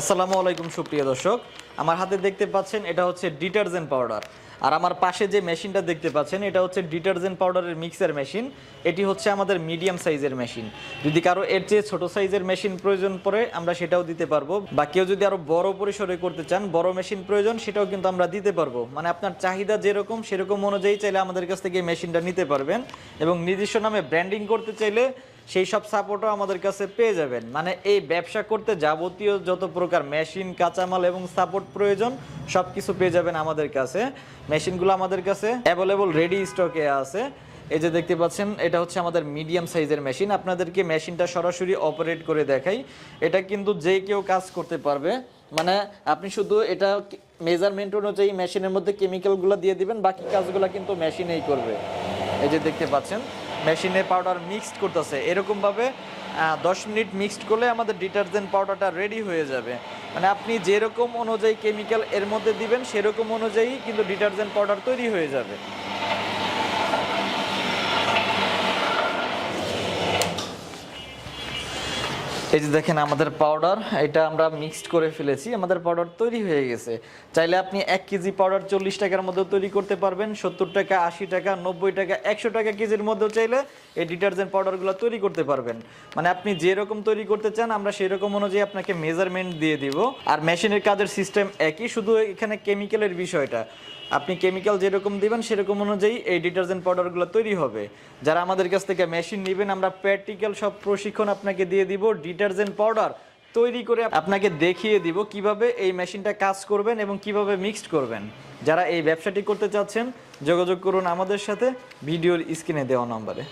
আসসালামু আলাইকুম, সুপ্রিয় দর্শক। আমার হাতে দেখতে পাচ্ছেন, এটা হচ্ছে ডিটারজেন্ট পাউডার। আর আমার পাশে যে মেশিনটা দেখতে পাচ্ছেন, এটা হচ্ছে ডিটারজেন্ট পাউডারের মিক্সার মেশিন। এটি হচ্ছে আমাদের মিডিয়াম সাইজের মেশিন। যদি কারও এর চেয়ে ছোট সাইজের মেশিন প্রয়োজন পড়ে, আমরা সেটাও দিতে পারব। বা কেউ যদি আরও বড় পরিসরে করতে চান, বড় মেশিন প্রয়োজন, সেটাও কিন্তু আমরা দিতে পারব। মানে আপনার চাহিদা যেরকম, সেরকম অনুযায়ী চাইলে আমাদের কাছ থেকে মেশিনটা নিতে পারবেন। এবং নিজস্ব নামে ব্র্যান্ডিং করতে চাইলে সেই সব সাপোর্টও আমাদের কাছে পেয়ে যাবেন। মানে এই ব্যবসা করতে যাবতীয় যত প্রকার মেশিন কাঁচামাল এবং সাপোর্ট প্রয়োজন সব কিছু পেয়ে যাবেন আমাদের কাছে। মেশিনগুলো আমাদের কাছে অ্যাভেলেবল রেডি স্টকে আছে। এই যে দেখতে পাচ্ছেন, এটা হচ্ছে আমাদের মিডিয়াম সাইজের মেশিন আপনাদেরকে মেশিনটা সরাসরি অপারেট করে দেখাই। এটা কিন্তু যে কেউ কাজ করতে পারবে। মানে আপনি শুধু এটা মেজারমেন্ট অনুযায়ী মেশিনের মধ্যে কেমিক্যালগুলো দিয়ে দিবেন, বাকি কাজগুলো কিন্তু মেশিনেই করবে। এই যে দেখতে পাচ্ছেন মেশিনে পাউডার মিক্সড করতেছে। এরকমভাবে দশ মিনিট মিক্সড করলে আমাদের ডিটারজেন্ট পাউডারটা রেডি হয়ে যাবে। মানে আপনি যেরকম অনুযায়ী কেমিক্যাল এর মধ্যে দিবেন, সেরকম অনুযায়ী কিন্তু ডিটারজেন্ট পাউডার তৈরি হয়ে যাবে। এই যে দেখেন আমাদের পাউডার এটা আমরা মিক্সড করে ফেলেছি, আমাদের পাউডার তৈরি হয়ে গেছে। চাইলে আপনি এক কেজি পাউডার চল্লিশ টাকার মধ্যে তৈরি করতে পারবেন, সত্তর টাকা, আশি টাকা, নব্বই টাকা, একশো টাকা কেজির মধ্যেও চাইলে এই ডিটারজেন্ট পাউডারগুলো তৈরি করতে পারবেন। মানে আপনি যেরকম তৈরি করতে চান, আমরা সেরকম অনুযায়ী আপনাকে মেজারমেন্ট দিয়ে দিব। আর মেশিনের কাজের সিস্টেম একই, শুধু এখানে কেমিক্যালের বিষয়টা। আপনি কেমিক্যাল যেরকম দিবেন, সেরকম অনুযায়ী এই ডিটারজেন্ট পাউডারগুলো তৈরি হবে। যারা আমাদের কাছ থেকে মেশিন নেবেন, আমরা প্র্যাকটিক্যাল সব প্রশিক্ষণ আপনাকে দিয়ে দিব ডিটারজেন্ট পাউডার তৈরি করে আপনাকে দেখিয়ে দিব কীভাবে এই মেশিনটা কাজ করবেন এবং কীভাবে মিক্সড করবেন। যারা এই ব্যবসাটি করতে চাচ্ছেন, যোগাযোগ করুন আমাদের সাথে, ভিডিওর স্ক্রিনে দেওয়া নম্বরে।